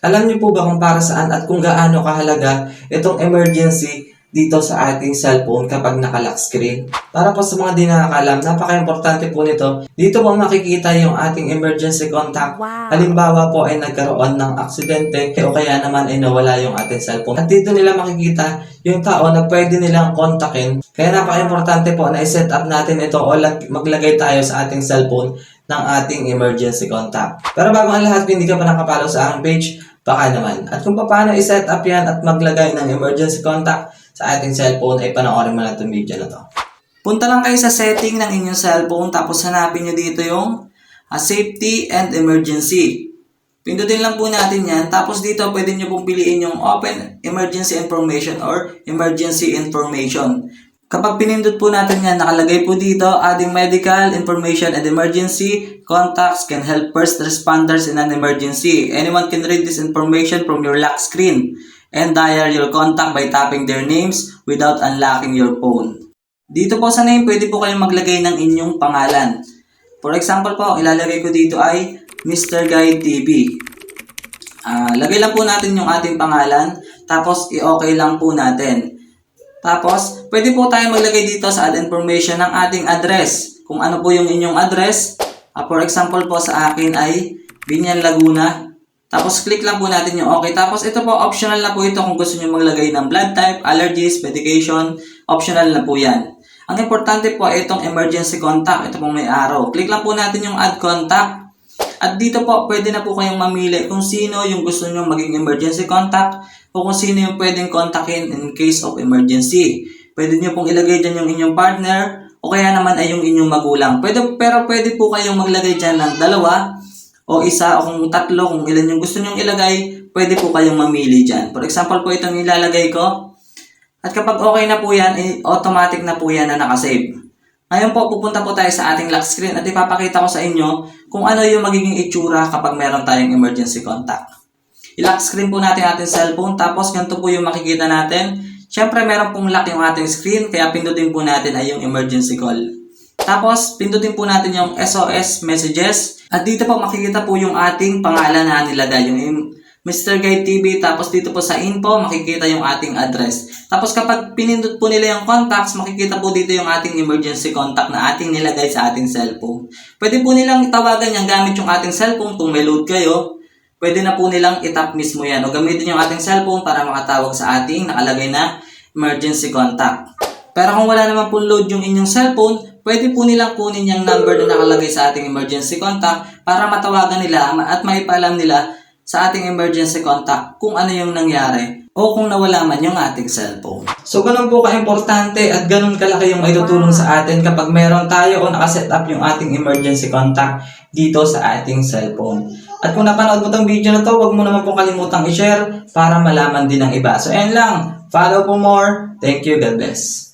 Alam niyo po ba kung para saan at kung gaano kahalaga itong emergency dito sa ating cellphone kapag naka-lock screen? Para po sa mga di nakakalam, napaka-importante po nito. Dito po makikita yung ating emergency contact. Wow. Halimbawa po ay nagkaroon ng aksidente o kaya naman ay nawala yung ating cellphone. At dito nila makikita yung tao na pwede nilang kontakin. Kaya napaka-importante po na i-set up natin ito o lag- maglagay tayo sa ating cellphone ng ating emergency contact. Pero bago ang lahat, hindi ka pa nakapalo sa aking page, baka naman. At kung paano i-set up yan at maglagay ng emergency contact sa ating cellphone, ay panoorin mo na itong video na to. Punta lang kayo sa setting ng inyong cellphone tapos hanapin nyo dito yung ah, safety and emergency. Pindutin lang po natin yan. Tapos dito pwede nyo pong piliin yung open emergency information or emergency information. Kapag pinindot po natin yan, nakalagay po dito, adding medical information and emergency contacts can help first responders in an emergency. Anyone can read this information from your lock screen and dial your contact by tapping their names without unlocking your phone. Dito po sa name, pwede po kayong maglagay ng inyong pangalan. For example po, ilalagay ko dito ay Mr. Guy TV. Ah, lagay lang po natin yung ating pangalan, tapos i-okay lang po natin. Tapos, pwede po tayo maglagay dito sa add information ng ating address. Kung ano po yung inyong address. Ah, for example po sa akin ay Binyan Laguna. Tapos, click lang po natin yung okay. Tapos, ito po, optional na po ito kung gusto nyo maglagay ng blood type, allergies, medication. Optional na po yan. Ang importante po ay itong emergency contact. Ito pong may arrow. Click lang po natin yung add contact. At dito po, pwede na po kayong mamili kung sino yung gusto nyo maging emergency contact o kung sino yung pwedeng kontakin in case of emergency. Pwede nyo pong ilagay dyan yung inyong partner o kaya naman ay yung inyong magulang. Pwede, pero pwede po kayong maglagay dyan ng dalawa o isa o kung tatlo, kung ilan yung gusto nyong ilagay, pwede po kayong mamili dyan. For example po itong ilalagay ko. At kapag okay na po yan, eh, automatic na po yan na nakasave. Ngayon po, pupunta po tayo sa ating lock screen at ipapakita ko sa inyo kung ano yung magiging itsura kapag meron tayong emergency contact. I-lock screen po natin ating cellphone tapos ganito po yung makikita natin. Siyempre meron pong lock yung ating screen kaya pindutin po natin ay yung emergency call. Tapos pindutin po natin yung SOS messages at dito po makikita po yung ating pangalan na nilagay yung Mr. Guide TV tapos dito po sa info makikita yung ating address. Tapos kapag pinindot po nila yung contacts makikita po dito yung ating emergency contact na ating nilagay sa ating cellphone. Pwede po nilang tawagan yan gamit yung ating cellphone kung may load kayo pwede na po nilang itap mismo yan o gamitin yung ating cellphone para makatawag sa ating nakalagay na emergency contact. Pero kung wala naman po load yung inyong cellphone, pwede po nilang kunin yung number na nakalagay sa ating emergency contact para matawagan nila at maipaalam nila sa ating emergency contact kung ano yung nangyari o kung nawala man yung ating cellphone. So, ganun po ka-importante at ganun kalaki yung may sa atin kapag meron tayo o nakaset up yung ating emergency contact dito sa ating cellphone. At kung napanood mo tong video na to, huwag mo naman po kalimutang i-share para malaman din ng iba. So, ayan lang. Follow for more. Thank you. God bless.